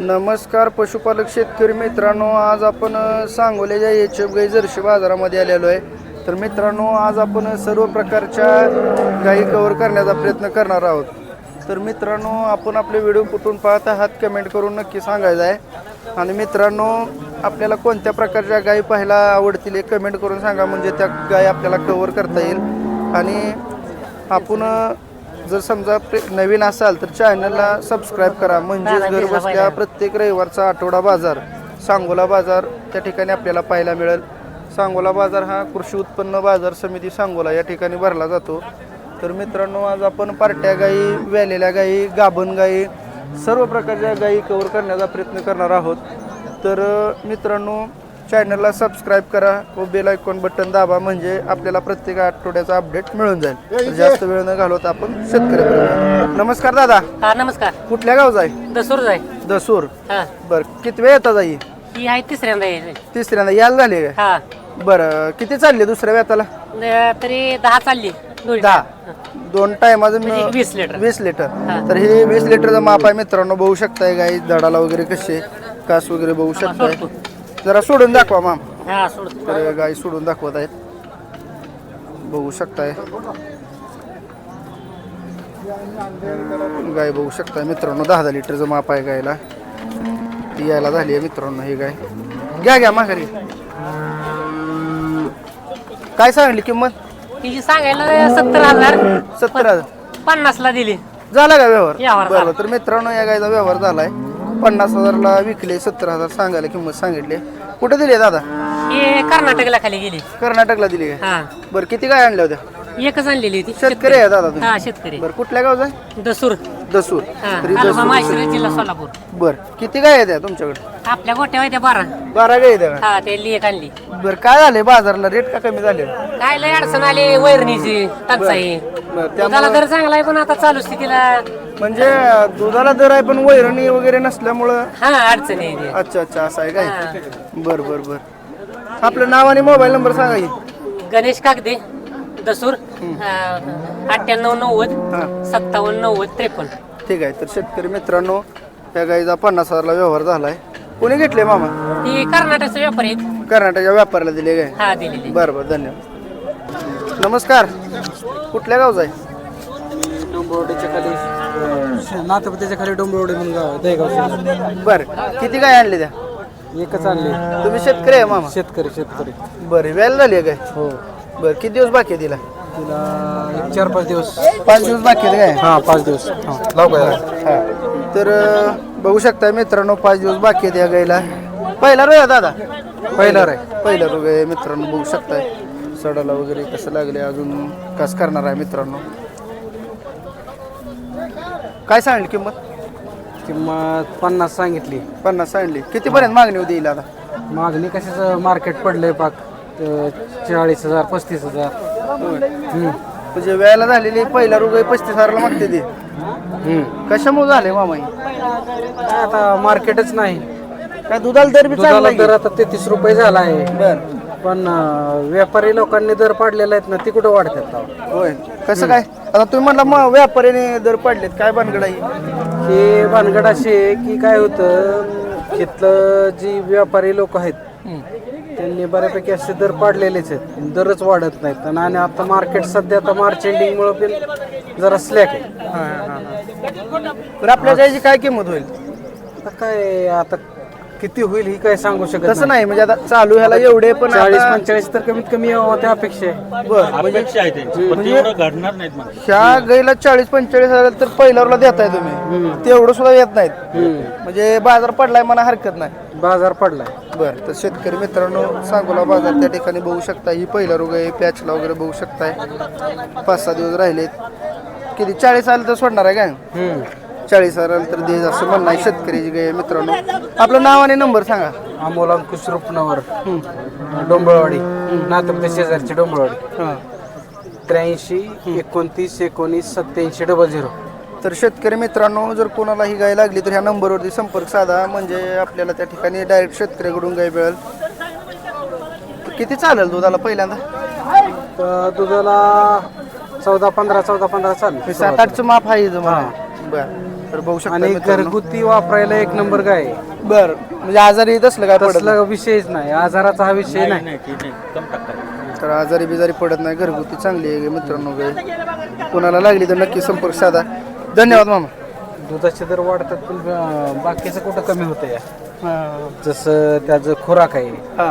नमस्कार पशुपालक शेतकरी मित्रांनो आज आपण अ, सांगोल्याच्या एच एफ गाई जर्शी बाजारामध्ये आलेलो आहे. तर मित्रांनो आज आपण सर्व प्रकारच्या गायी कवर करण्याचा प्रयत्न करणार आहोत. तर मित्रांनो आपण आपले व्हिडिओ कुठून पाहत आहात कमेंट करून नक्की सांगायचं आहे. आणि मित्रांनो आपल्याला कोणत्या प्रकारच्या गायी पाहायला आवडतील हे कमेंट करून सांगा. म्हणजे त्या गायी आपल्याला कवर करता येईल. आणि आपण जर समजा प्रे- नवीन असाल तर चॅनलला सबस्क्राईब करा. म्हणजेच घर बसल्या प्रत्येक रविवारचा आठवडा बाजार सांगोला बाजार त्या ठिकाणी आपल्याला पाहायला मिळेल. सांगोला बाजार हा कृषी उत्पन्न बाजार समिती सांगोला या ठिकाणी भरला जातो. तर मित्रांनो आज आपण पार्ट्या गाई व्यालेल्या गाई गाभण गाई सर्व प्रकारच्या गाई कव्हर करण्याचा प्रयत्न करणार आहोत. तर अ, मित्रांनो चॅनलला सबस्क्राईब करा व बेल आयकॉन बटन दाबा म्हणजे आपल्याला प्रत्येक आठवड्याचा अपडेट मिळून जाईल. तर जास्त वेळ न घालवता आपण शेतकरी नमस्कार दादा. हा नमस्कार. कुठल्या गावचा आहे? दसूर जाय. दसूर. हा. बर किती वेळ येतात आई ही आहे तिसऱ्यांदा तिसऱ्यांदा यायला झाली काय हा. बरं किती चालली दुसऱ्या वेताला न- तरी दहा चालली. दोन्ही दहा. दोन टायमाचं म्हणजे वीस लिटर वीस लिटर हा. तर हे वीस लिटरचं माप आहे मित्रांनो बघू शकताय गाई दडाला वगैरे कसे कास वगैरे बघू शकताय. सोडतो. जरा सोडून दाखवा माम. हा सोडतो तर गाई सोडून दाखवत आहेत. बघू शकताय. गाय बघू शकताय मित्रांनो दहा दहा लिटरचं माप आहे गायला. ती यायला झाली आहे मित्रांनो ही गाय. घ्या घ्या माघारी. काय सांगली किंमत? तिची सांगायला सत्तर हजार. सत्तर हजार. पन्नासला दिली. झाला का व्यवहार? व्यवहार बरोबर झाला. तर मित्रांनो या गायचा व्यवहार झालाय. पन्नास हजारला विकले सत्तर हजार सांगायला किंमत सांगितली. कुठे दिली दादा? ही कर्नाटकला खाली गेली. कर्नाटकला दिली काय हा. बरं किती गाय आणल्या होत्या? एकच आणलेली होती. शेतकरी आहे दादा तुम्ही? हा शेतकरी. बरं कुठल्या गावचा आहे? दसूर. दसूर. हा तरी तालुका दसूर. माहेश्वरी जिल्हा सोलापूर. बरं. किती गाय आहेत तुमच्याकडे? आपल्या गोट्या होत्या बारा. बारा गाय आहेत त्या का? हा ते लिहित आणली. बरं काय झाले बाजारला? रेट का कमी झाले? काय लय अडचण आली? वैरणीची टंचाई. बरं त्यामुळे दर चांगला आहे पण आता चालू स्थितीला म्हणजे दुधाला दर आहे पण वैरणी वगैरे नसल्यामुळं? हा अडचण आहे. अच्छा अच्छा असं आहे काय. बरं बरं बरं. आपलं नाव आणि मोबाईल नंबर सांगा की. गणेश कागदे. दसूर अठ्ठ्याण्णव नव्वद हां. सत्तावन्न नव्वद त्रेपन्न. ठीक आहे तर शेतकरी मित्रांनो त्या गाईचा पन्नास हजारला व्यवहार झालाय. कोणी घेतले मामा? ही कर्नाटकचे व्यापारी आहेत. कर्नाटकच्या व्यापाऱ्याला दिले काय हा दिलेली बरं बरं धन्यवाद. नमस्कार. कुठल्या गावचा आहे? डोंबरोडीच्या खाली नाथपतीच्या खाली डोंबरोडी म्हणून गाव आहे दहेगाव बरं. किती गाय आणली त्या? एकच आणली. तुम्ही शेतकरी आहे मामा? शेतकरी शेतकरी. बरं वेळ झाली आहे काय हो. बरं किती दिवस बाकी आहे तिला? तिला एक चार पाच दिवस. पाच दिवस बाकी आहेत काय? हा पाच दिवस. हा. लाव हा. तर अं, बघू शकताय मित्रांनो पाच दिवस बाकी आहेत या गाईला. पहिला आहे दादा? पहिला रे पहिला रोग आहे मित्रांनो बघू शकताय. सडाला वगैरे कसं लागले अजून कस करणार आहे मित्रांनो? काय सांगली किंमत? किंमत पन्नास सांगितली. पन्नास सांगली. कितीपर्यंत मागणी होती येईल आता? मागणी कशाचं? मार्केट पडलंय पाक. त- चाळीस हजार पस्तीस हजार. हम्म. म्हणजे वेळेला झालेली पहिला रोग आहे पस्तीस हजारला मागते ते. हम्म. कशामुळे झाले मामा हे? काय आता मार्केटच नाही. काय दुधाला दर बी दुधाला दर आता तेहतीस रुपये झाला आहे. बर. पण अं, व्यापारी लोकांनी दर पाडलेला आहेत ना ते कुठं वाढतात? होय. कसं काय? आता तुम्ही म्हणला मग व्यापाऱ्याने दर पडलेत. काय भानगड आहे? हे भानगड असे आहे की काय होतं तिथलं जी व्यापारी लोक आहेत त्यांनी बऱ्यापैकी असे दर पाडलेलेच आहेत. दरच वाढत नाहीत. आणि- आणि आता मार्केट सध्या आता मार्च एंडिंग मुळे पण जरा स्लॅक आहे. आपल्या गायची काय किंमत होईल? आता काय आता किती होईल ही काय सांगू शकत तसं नाही. म्हणजे आता चालू ह्याला एवढे पण चाळीस आता- पंचेचाळीस तर कमीत कमी यावं त्या अपेक्षा आहे. बर. म्हणजे अपेक्षा आहे त्यांची पण तेवढं घडणार नाहीत मग ह्या गाईला चाळीस पंचेचाळीस हजार तर पहिल्यावरला देताय तुम्ही. तेवढं सुद्धा येत नाहीत. हम्म. म्हणजे बाजार पडलाय मला हरकत नाही. बाजार पडलाय. बर तर शेतकरी मित्रांनो सांगोला बाजार त्या ठिकाणी बघू शकता ही पहिला रोग आहे पॅचला वगैरे बघू शकताय. पाच सहा दिवस राहिलेत. किती? चाळीस आलं तर सोडणार आहे काय? हम्म. चाळीस हजार आलं तर दे असं म्हणणं आहे शेतकऱ्याची गाय आहे मित्रांनो. आपलं नाव आणि नंबर सांगा. अमोल अंकुश रुपनवर. डोंबळवाडी. नातपते शेजारची डोंबळवाडी. हां. त्र्याऐंशी एकोणतीस एकोणीस सत्याऐंशी डबल झिरो. तर शेतकरी मित्रांनो जर कोणाला ही गाय लागली तर ह्या नंबरवरती संपर्क साधा. म्हणजे आपल्याला त्या ठिकाणी डायरेक्ट शेतकऱ्याकडून गाय मिळेल. तर किती चालेल दुधाला पहिल्यांदा? तर दुधाला चौदा पंधरा चौदा पंधरा चालू हे सात आठचं माप आहे मला बर. तर बघू शकता आणि मित्रांनो. घरगुती वापरायला एक नंबर आहे. बर म्हणजे आजारी तसलं काय पडत तसला विषयच नाही. आजाराचा हा विषय नाही नाही. नाही ती नाही. कम टाकतात. नाही. तर आजारी बिजारी पडत नाही. घरगुती चांगली आहे मित्रांनो गाय. कोणाला लागली तर नक्की संपर्क साधा. धन्यवाद मामा. दुधाचे दर वाढतात पण अं, बाकीचं कुठं कमी होतं या. जसं त्याचं खुराक आहे. हा.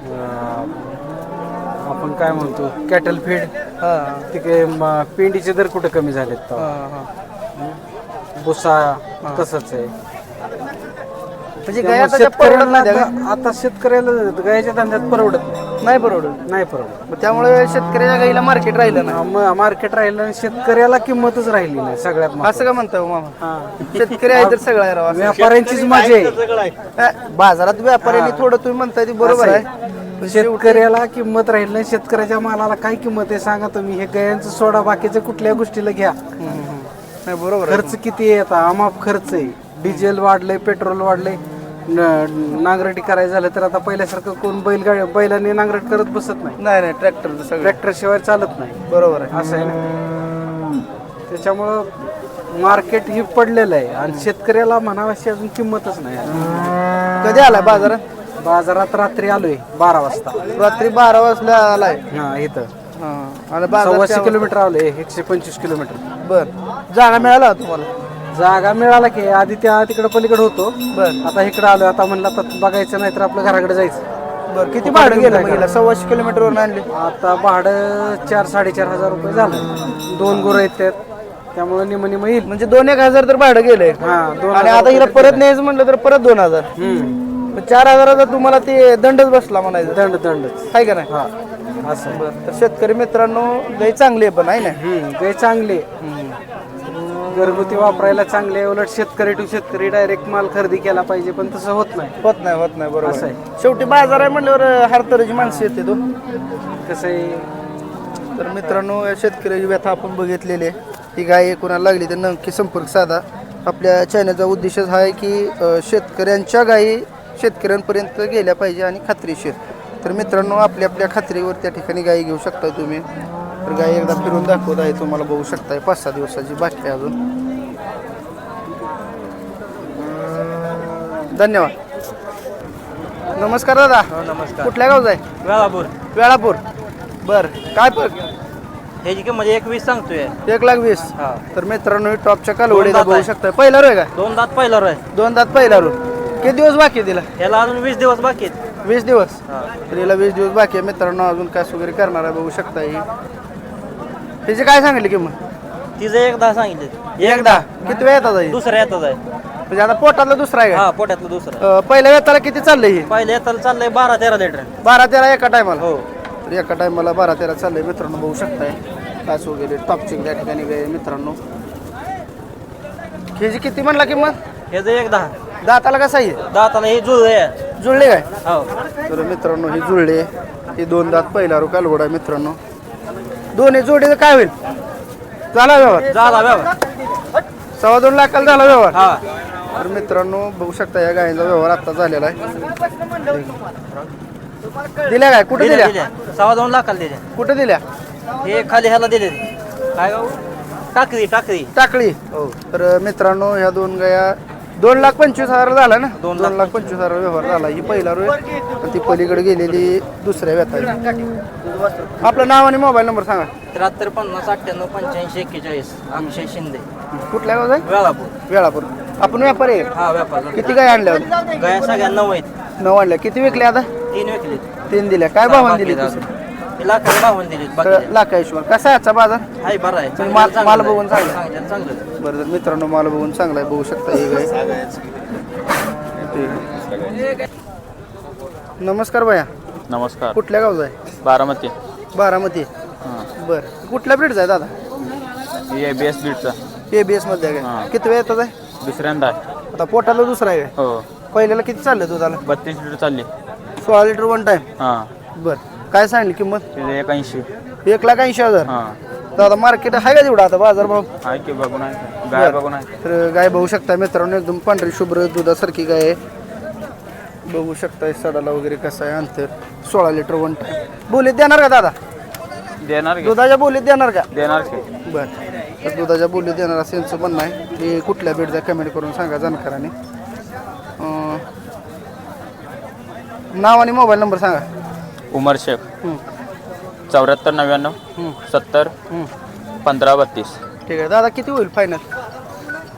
अं, आपण काय म्हणतो कॅटल फीड हा. तिकडे म- पेंडीचे दर कुठं कमी झालेत? हा तेव्हा. हा. भुसा तसंच आहे. म्हणजे त्यामुळे गाय आता त्या परवडत शेतकऱ्यांना नाही त्या आता आता शेतकऱ्याला गायच्या धंद्यात परवडत नाही. नाही परवडत. नाही परवडत. मग त्यामुळे शेतकऱ्याच्या गाईला मार्केट राहिलं ना म- मार्केट राहिलं आणि शेतकऱ्याला किंमतच राहिली नाही सगळ्यात महत्त्वाचं. असं का म्हणता हो मामा? हा. शेतकरी आहे तर सगळं आहे राव असं. व्यापाऱ्यांचीच मजा आहे. हा, बाजारात व्यापाऱ्यांनी थोडं तुम्ही म्हणताय ते बरोबर असं आहे. शेतकऱ्याला किंमत राहील नाही शेतकऱ्याच्या मालाला काय किंमत आहे सांगा तुम्ही. हे गायांचं सोडा बाकीचं कुठल्या गोष्टीला घ्या. नाही बरोबर आहे. खर्च किती आहे आता? अमाप खर्च आहे. डिझेल वाढलंय पेट्रोल वाढलंय. न- नांगरटी करायचं झालं तर आता पहिल्यासारखं कोण बैलगाडी बैलाने नांगरट करत बसत नाही. नाही नाही ट्रॅक्टर सगळं. ट्रॅक्टर शिवाय चालत नाही. बरोबर आहे. असं आहे ना? त्याच्यामुळं मार्केट हे पडलेलं आहे. आणि शेतकऱ्याला म्हणावाशी अजून किंमतच नाही. कधी आला बाजारात? बाजारात रात्री आलोय बारा वाजता. रात्री बारा वाजता आलाय हा इथं. हा. आणि सव्वाशे किलोमीटर आलोय एकशे पंचवीस किलोमीटर. बर. जागा मिळाला तुम्हाला? जागा मिळाला की आधी त्या तिकडे पलीकडे होतो. बर. आता इकडे आलोय आता म्हणलं आता बघायचं नाही तर आपलं घराकडे जायचं. बर. किती भाडं गेलं मग हिला? सव्वाशे किलोमीटर वरून आणले? आता भाडं चार साडेचार हजार रुपये झालं. दोन गुरं आहेत त्यात. त्यामुळे निम निम येईल. म्हणजे दोन एक हजार तर भाडं गेलंय. हा दोन आणि आता हिला परत न्यायचं म्हटलं तर परत दोन हजार. हम्म. मग चार हजाराचा तुम्हाला ते दंडच बसला म्हणायचं. दंड दंडच. आहे का नाही? हा. असं बरं. तर शेतकरी मित्रांनो लई चांगली आहे पण आहे ना? हम्म, ते चांगले घरगुती वापरायला चांगले आहे. उलट शेतकरी टू शेतकरी डायरेक्ट माल खरेदी केला पाहिजे पण तसं होत नाही. होत नाही होत नाही बरोबर. असं आहे. शेवटी बाजार आहे म्हणल्यावर हर तऱ्हेची माणसं येते तो कसं आहे? तर मित्रांनो या शेतकऱ्याची व्यथा आपण बघितलेली आहे. ही गाय कोणाला लागली तर नक्की संपर्क साधा. आपल्या चॅनलचा उद्देशच हा आहे की अ, शेतकऱ्यांच्या गायी शेतकऱ्यांपर्यंत गेल्या पाहिजे आणि खात्रीशीर. तर मित्रांनो आपल्या आपल्या खात्रीवर त्या ठिकाणी गायी घेऊ शकता तुम्ही. तर गाय एकदा फिरून दाखवत आहे तुम्हाला बघू शकताय. पाच सहा दिवसाची बाकी आहे अजून. धन्यवाद. नमस्कार दादा. नमस्कार. कुठल्या गावचा आहे? वेळापूर. वेळापूर. बर काय पण. ह्याची किंमत एकवीस सांगतोय. एक लाख वीस. हा. तर मित्रांनो हे टॉपच्या कालवडीला दात बघू आहे. शकता पहिला रोय का? दोन दात पहिला आहे दोन दात पहिला रो किती दिवस बाकी आहे तिला? ह्याला अजून वीस दिवस बाकी आहेत. वीस दिवस. तर हिला वीस दिवस बाकी आहे मित्रांनो अजून काय वगैरे करणार आहे बघू शकता ही. त्याची काय सांगितली किंमत? तिचं एक दहा सांगितले. एकदा? किती वेळ येतात ही? दुसऱ्या येतात आहे. म्हणजे आता पोटातला दुसरा आहे का? हा पोट्यातलं दुसरं अं, पहिल्या वेताला किती चाललंय ही? पहिल्या येताला चाललंय बारा तेरा लिटर बारा तेरा एका टायमाला? हो. तर एका टायमाला बारा तेरा चाललंय मित्रांनो बघू शकताय. कास वगैरे टॉपची त्या ठिकाणी गे मित्रांनो. ह्याची किती म्हणला किंमत? ह्याचं एक दहा. दाताला कसं आहे? दाताला हे जुळ आहे जुळले काय? हो. तर मित्रांनो ही जुळले. ही दोन दात पहिला रो कालवड आहे मित्रांनो. दोन्ही जोडीचं काय होईल? झाला व्यवहार. झाला व्यवहार. सव्वा दोन लाखाला झाला व्यवहार. हा. तर मित्रांनो बघू शकता या गायीचा व्यवहार आता झालेला आहे. दिल्या काय? कुठे दिल्या सव्वा दोन लाखाला दिल्या. कुठे दिल्या? हे खाली ह्याला दिले काय गाव? टाकरी टाकरी टाकळी. हो. तर मित्रांनो ह्या दोन गाया दोन लाख पंचवीस हजार झाला ना? दोन दोन लाख पंचवीस हजार व्यवहार झाला. ही पहिला रोय. आणि ती पलीकडे गेलेली दुसऱ्या व्यथा. आपलं नाव आणि मोबाईल नंबर सांगा. त्र्याहत्तर पन्नास अठ्ठ्याण्णव पंच्याऐंशी एक्केचाळीस अक्षय शिंदे. कुठल्या गाव आहे? वेळापूर. वेळापूर. आपण व्यापारी आहे? हा व्यापार. किती गाय आणल्या? होत्या? गाया सगळ्या नऊ आहेत. नऊ आणल्या. किती विकल्या आता? तीन विकले तीन दिल्या. काय भावाने दिली लाखाला भावून दिले बाकी लाखा हिशोबाने कसा आहे आजचा बाजार? हाय बरं आहे. तुम्ही माल- चांगलं माल आहे. बघून सांगा. चांगलं चांगलं बरं तर मित्रांनो मला बघून चांगला आहे बघू शकता ही गाय ठीक. नमस्कार भैया. नमस्कार. कुठल्या गावचा आहे? बारामती. बारामती. हां. बरं. कुठल्या ब्रीडचा आहे दादा? हे बी एस बीडचा ए बी एसमध्ये आहे हां. काय किती वेळ येतात आहे? दुसऱ्यांदा आहे. आता पोटाला दुसरा आहे काय? हो. पहिल्याला किती चाललं दुधाला? बत्तीस लिटर चालली. सोळा लिटर वन टाइम. हां. बरं. काय सांगली किंमत? एक ऐंशी एक लाख ऐंशी हजार? हां. दादा मार्केट आहे का तेवढा आता बाजार भाव? आहे की बघून आहे. गाय बघून आहे. तर गाय बघू शकता मित्रांनो एकदम पांढरी शुभ्र दुधासारखी गाय आहे. बघू शकताय सडाला वगैरे कसं आहे अंतर. सोळा लिटर वन टाइम बोलीत देणार का दादा? देणार की. दुधाच्या बोलीत देणार का? देणार की. बर. तर दुधाच्या बोली देणार असं यांचं म्हणणं आहे. की कुठल्या बेडचा कमेंट करून सांगा जाणकाराने अं, नाव आणि मोबाईल नंबर सांगा. उमर शेख. चौऱ्याहत्तर नव्याण्णव सत्तर. पंधरा बत्तीस. ठीक आहे. दादा किती होईल फायनल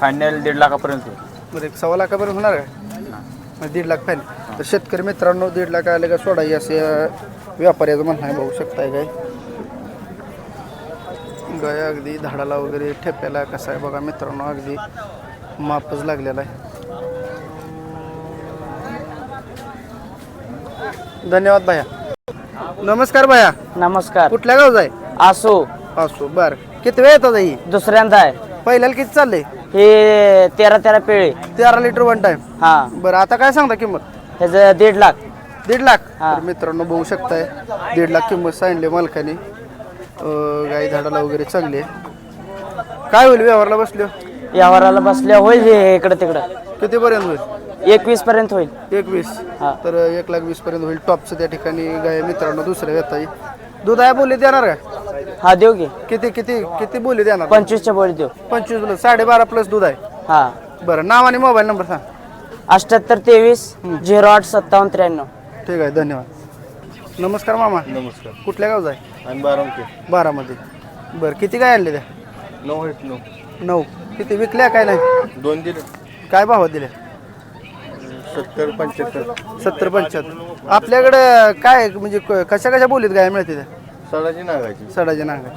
फायनल दीड लाखापर्यंत होईल. बरं एक सव्वा लाखापर्यंत होणार का म्हणजे दीड लाख फायनल तर शेतकरी मित्रांनो दीड लाख आले का सोडाई असे व्यापाऱ्याचं म्हणणं आहे बघू शकताय काय? गाय अगदी झाडाला वगैरे ठेप्याला कसा आहे बघा मित्रांनो अगदी मापच लागलेला आहे. धन्यवाद भाया. नमस्कार भाया. नमस्कार. कुठल्या गावचा आहे? असो असो बर. किती वेळ येतात ही? दुसऱ्यांदा आहे. पहिल्याला किती चाललंय? हे तेरा तेरा पेळे. तेरा लिटर वन टाइम हा. बरं आता काय सांगता किंमत? ह्याचं दीड लाख. दीड लाख? हा. तर मित्रांनो बघू शकताय. दीड लाख किंमत सांगली मालकाने. अं, गाई झाडाला वगैरे चांगली आहे. काय होईल व्यवहारला बसलो? व्यवहाराला बसल्या होईल हे इकडं तिकडं. किती पर्यंत होईल? एकवीस पर्यंत होईल. एकवीस. हा. तर एक लाख वीस पर्यंत होईल. टॉपचं त्या ठिकाणी गाय मित्रांनो दुसऱ्या येता दूध आहे बोली देणार का हा देऊ की. किती किती किती बोली देणार? पंचवीसच्या बोली देऊ. पंचवीस प्लस साडेबारा प्लस दूध आहे. हा. बरं नाव आणि मोबाईल नंबर सांग. अठ्याहत्तर तेवीस झिरो आठ सत्तावन्न त्र्याण्णव. ठीक आहे धन्यवाद. नमस्कार मामा. नमस्कार. कुठल्या गावचा आहे? आणि बारामती. बारामध्ये बरं किती काय आणले त्या? नऊ आहेत नऊ. नऊ. किती विकल्या काय नाही? दोन दिले. काय भावात दिल्या सत्तर पंच्याहत्तर. सत्तर पंच्याहत्तर. आपल्याकडं काय म्हणजे क- कशा कशा बोलीत गाय मिळते त्या? साडाची नागायची सडाच्या नांगा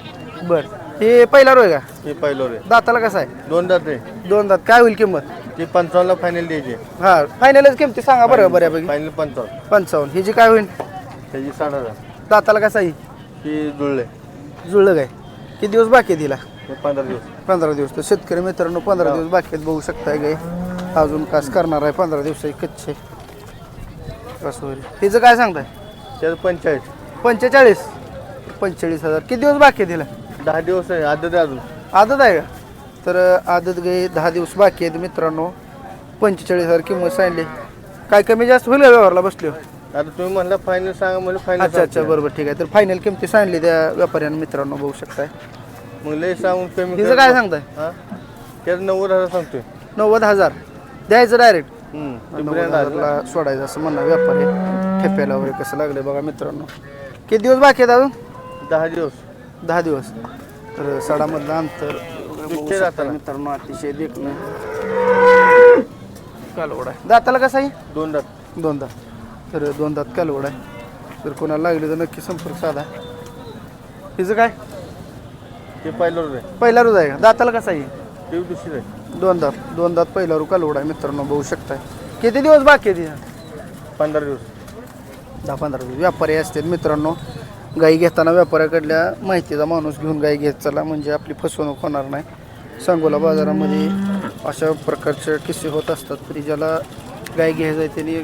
बरं. हे पहिला रोय का? हे पहिलं रे दाताला कसं आहे? दोन दात आहे. दोन दात. काय होईल किंमत? ती पंचावन्नला फायनल द्यायची. हा फायनलच किमती सांगा बरं बऱ्यापैकी. फायनल पंचावन्न. पंचावन्न. हिची काय होईल? त्याची साठ हजार. दाताला कसं आहे? ही जुळले. जुळलं काय? किती दिवस बाकी आहे तिला? हे पंधरा दिवस. पंधरा दिवस. तर शेतकरी मित्रांनो पंधरा दिवस बाकी आहेत. बघू शकताय गाय. अजून कास करणार आहे पंधरा दिवस कच्चे कसं होईल. हिचं काय सांगताय? त्याचं पंचेचाळीस. पंचेचाळीस? पंचेचाळीस हजार. किती दिवस बाकी आहे तिला? दहा दिवस आहे. आदत आहे अजून. आदत आहे का? तर आदत गाई दहा दिवस बाकी आहेत मित्रांनो. पंचेचाळीस हजार किंमत सांगली. काय कमी जास्त होईल का व्यवहारला बसले आता तुम्ही म्हणला फायनल सांगा म्हणजे फायनल अच्छा अच्छा बरोबर ठीक आहे. तर फायनल किमती सांगली त्या व्यापाऱ्यांना मित्रांनो बघू शकताय. मग लय सांगून कमी करा. काय सांगताय? त्याचं नव्वद हजार सांगतोय. नव्वद हजार. द्यायचं डायरेक्ट नव्वद आहे. हजारला सोडायचं असं म्हणणं व्यापारी ठेप्याला वगैरे कसं लागलं बघा मित्रांनो. किती दिवस बाकी आहेत अजून? दहा दिवस. दहा दिवस. तर सडामधलं अंतर बघू शकता. मित्रांनो अतिशय देखणं. कालवड आहे. दाताला कसं आहे? दोन दात. दोन दात. तर दोन दात कालवड आहे. जर कोणाला लागली तर नक्की संपर्क साधा. हिचं काय? ते पहिलं रे पहिला रोज आहे का? दाताला कसं आहे? ते दुसरी आहे. दोन दात दोन दात पहिला रू कालवड आहे मित्रांनो बघू शकताय. किती दिवस बाकी आहे तिथं? पंधरा दिवस. दहा पंधरा दिवस. व्यापारी असतील मित्रांनो. गाई घेताना व्यापाऱ्याकडल्या माहितीचा माणूस घेऊन गाई घेत चला म्हणजे आपली फसवणूक होणार नाही. सांगोला बाजारामध्ये अशा प्रकारचे किस्से होत असतात तरी ज्याला गाय घ्यायचं आहे त्यांनी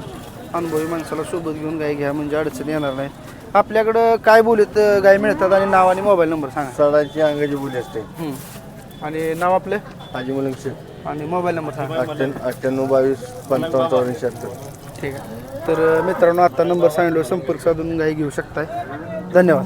अनुभवी माणसाला सोबत घेऊन गाय घ्या म्हणजे अडचण येणार नाही. आपल्याकडं काय बोलीत गाय मिळतात आणि नाव आणि मोबाईल नंबर सांगा. साडाची अंगाची बोली असते. आणि नाव आपलं? हाजी मुलंग आणि मोबाईल नंबर सांगा. अठ्ठ्याण्णव अठ्ठ्याण्णव बावीस पंचावन्न चौऱ्याऐंशी अठ्ठ्याहत्तर ठीक आहे. तर मित्रांनो आता नंबर सांगितल्यावर संपर्क साधून गाई घेऊ शकताय. धन्यवाद.